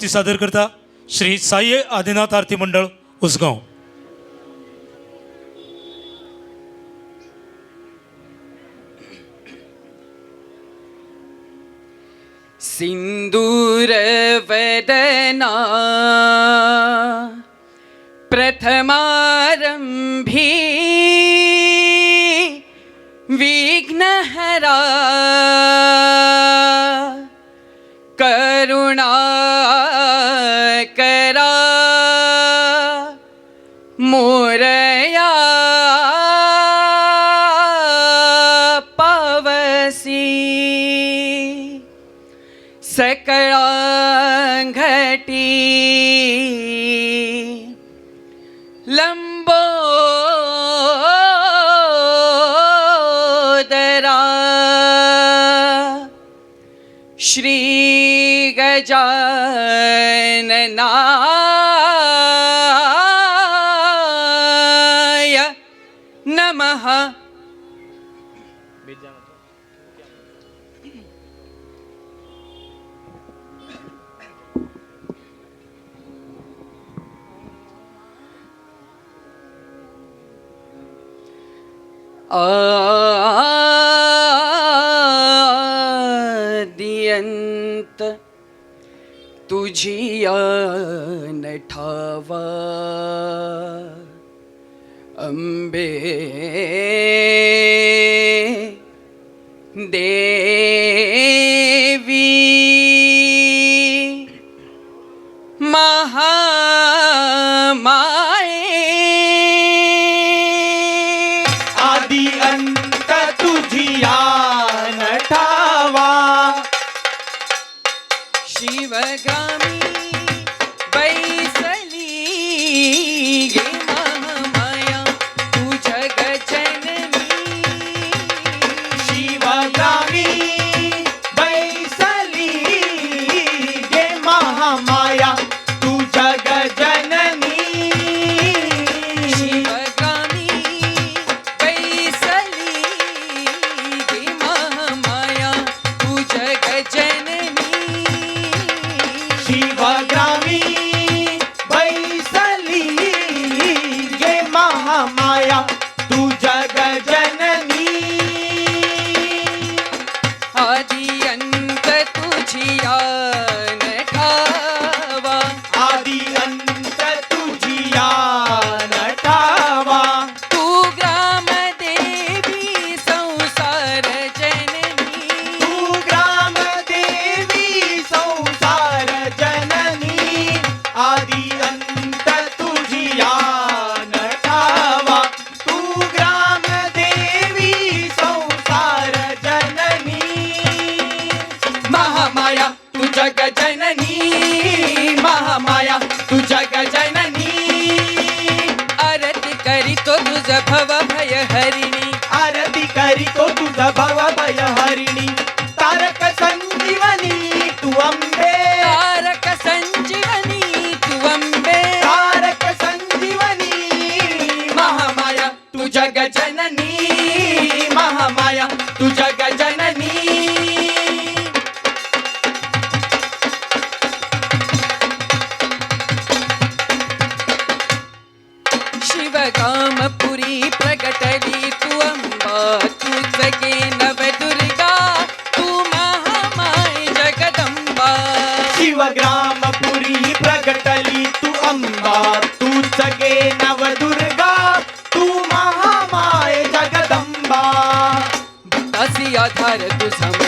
ती सादर करता श्री साई आदिनाथ आरती मंडळ उसगाव. सिन्दूरवदना प्रथमारम्भी विघ्नहरा करुणा सी सकळांघटी लंबो श्री गजानना आदियंत तुझिया न ठावा अंबे বসিয়া querem todos abalar. सगे नवदुर्गा तू महामाय जगदंबा असी आधार तुझा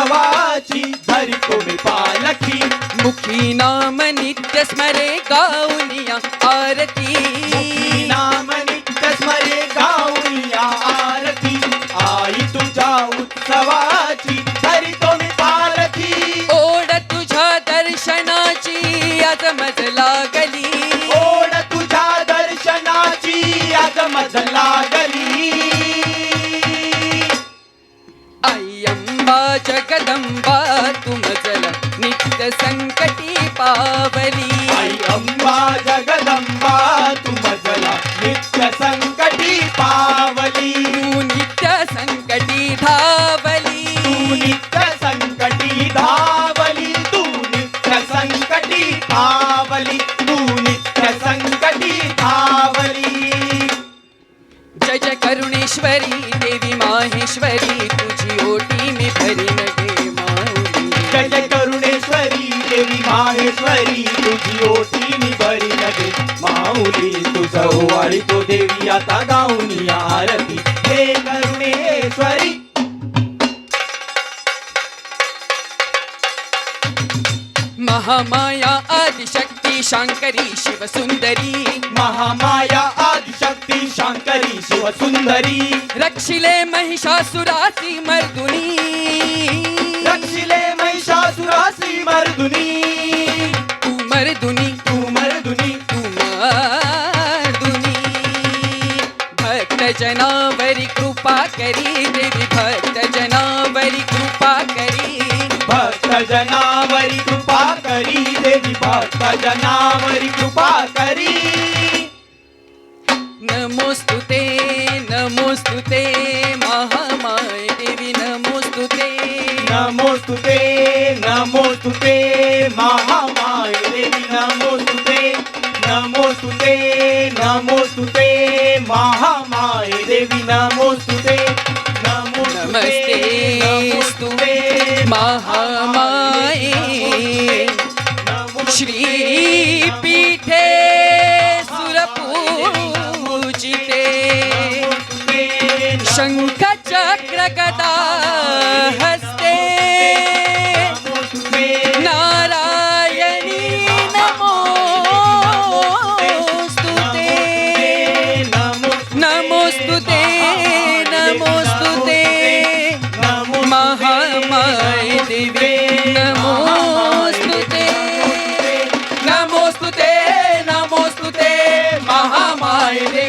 देवाची धरी तुम्ही पालखी. मुखी नाम नित्य स्मरे गाऊनिया आरती. शिवसुंदरी। महामाया आदिशक्ती शांकरी शिवसुंदरी। रक्षिले महिषासुरासी मर्दुनी। रक्षिले महिषासुरासी मर्दुनी। तू मर्दुनी तू मर्दुनी। तू मर्दुनी। भक्त जनावरी कृपा करी देवी भक्त जनावरी कृपा करी। भक्त जनावरी कृपा करी। भक्तजनावरी कृपा करी. नमोस्तु ते नमोस्तु ते महामाय देवी नमोस्तु ते नमोस्तु ते नमोस्तु ते いで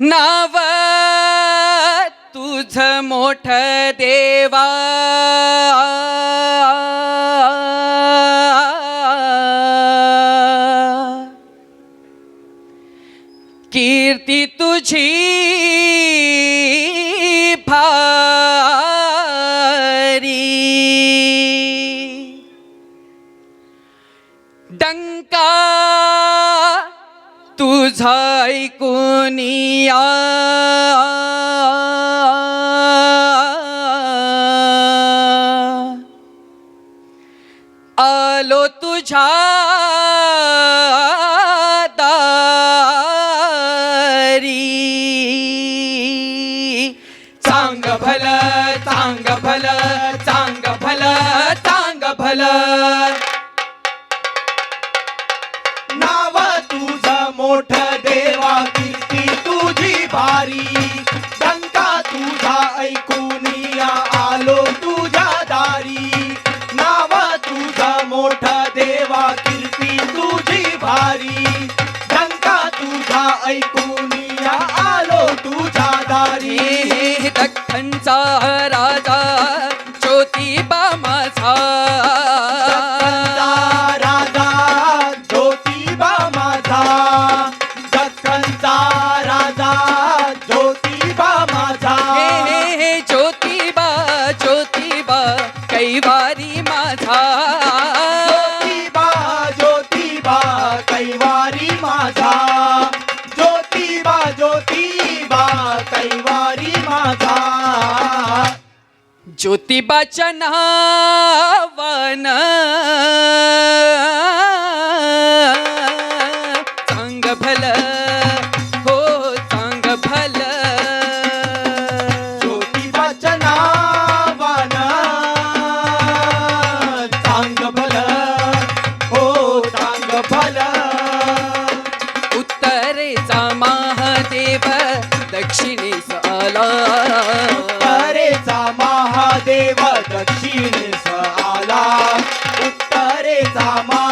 नाव तुझ मोठ देवा. ऐकुनिया आलो तुझा दारी. चांग भल चांग भल चांग भल चांग भल पंचारा ज्योतिबाच्या नावानं. 大妈。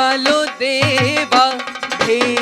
আলো দেবা ভে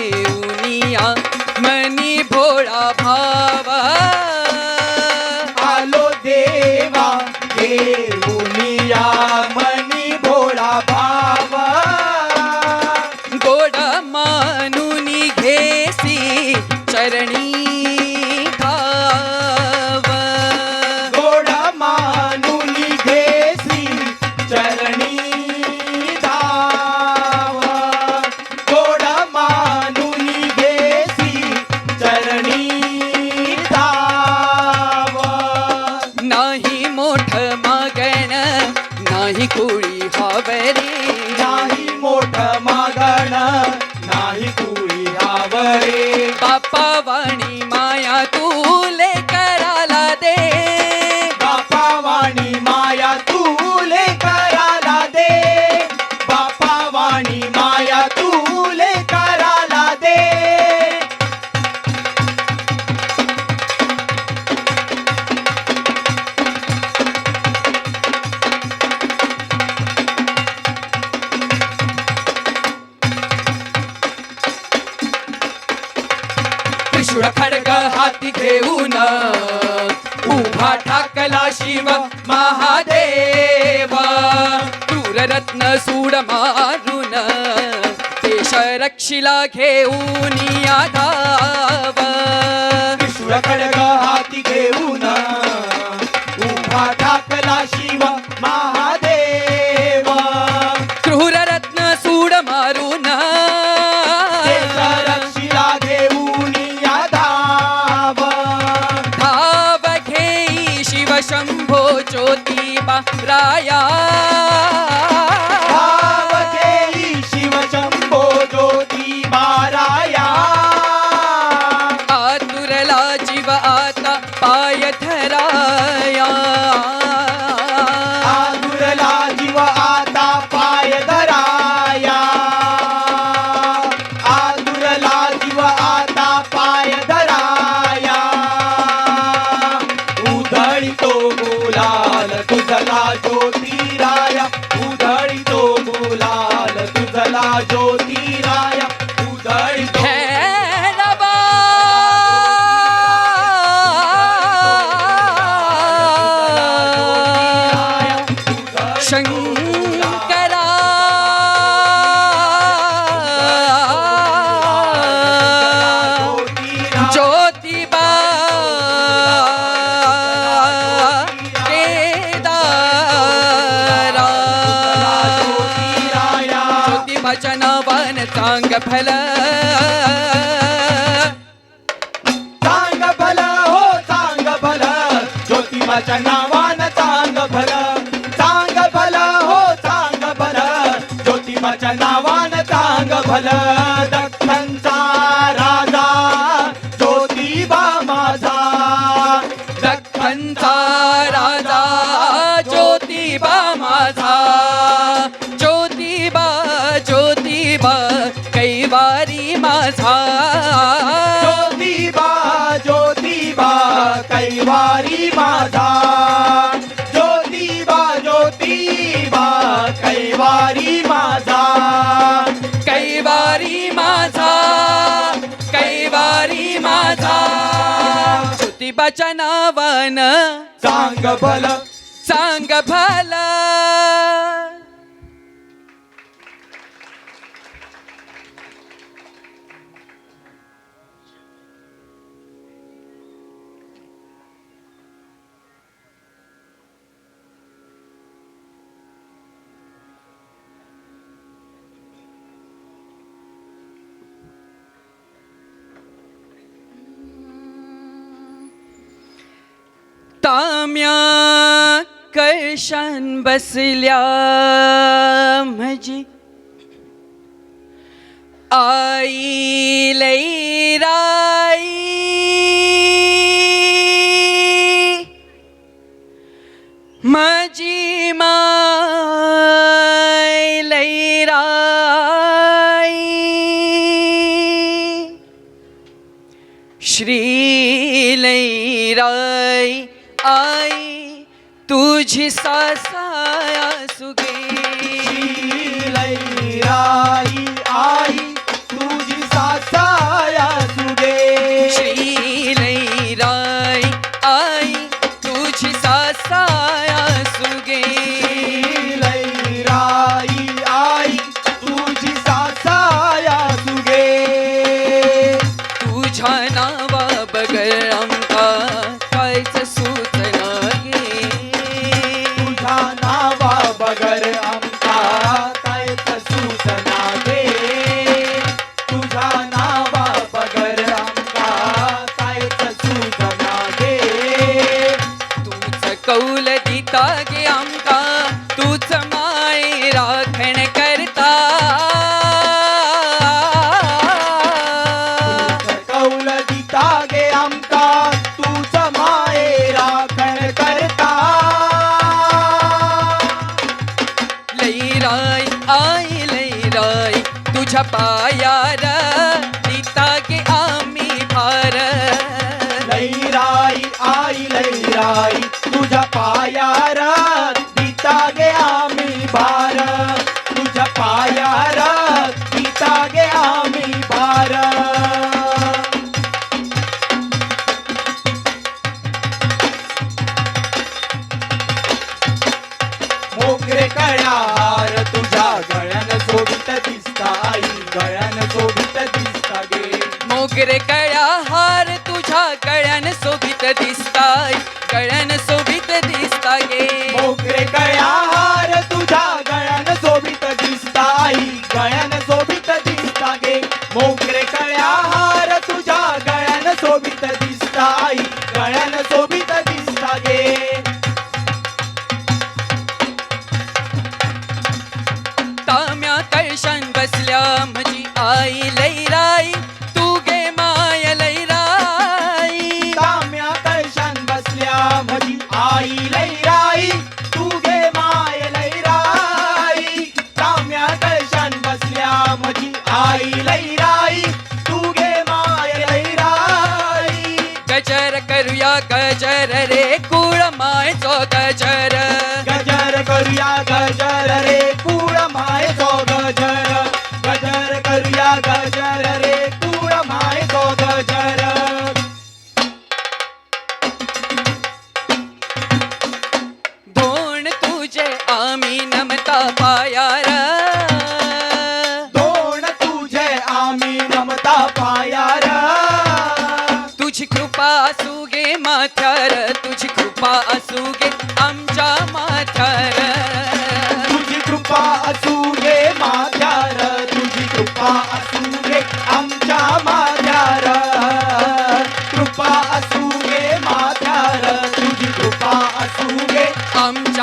नाही मोठ मागण नाही कुळी हावरी. नाही मोठ मागण नाही कुळी हावरे. बाप्पा वाणी माया तू त्रिशूळ खडक हाती घेऊन उभा ठाकला शिव महादेव. क्रूररत्न सूड मारून देश रक्षिला घेऊन या धाव त्रिशूळ खडक हाती घेऊन उभा ठाकला शिव मा 生 फल दख्खनचा राजा ज्योतिबा माझा. दख्खनचा गरीबाच्या नावानं सांग भला सांग भला ताम्या कळशान बसल्या म्हजी आई लई राई. म्हजी माय लई राई. श्री आई तुझी नयन शोभित दिशतागे मोग Maria.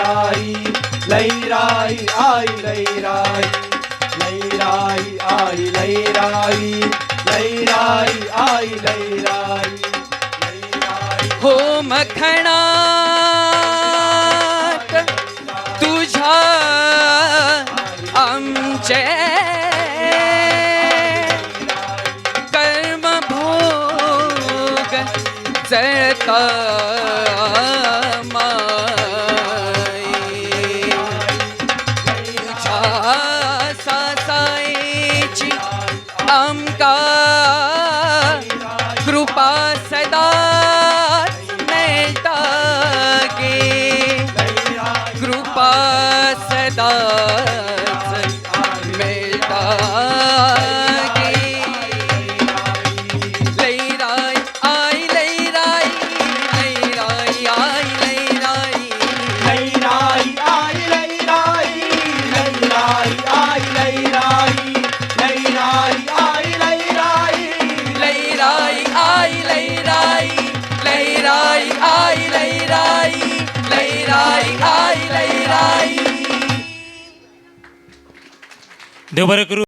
राई लई राई आई लई राई लई राई आई लई राई लई राई आई लई राई हो मखणा 사이다 దేవుబరకు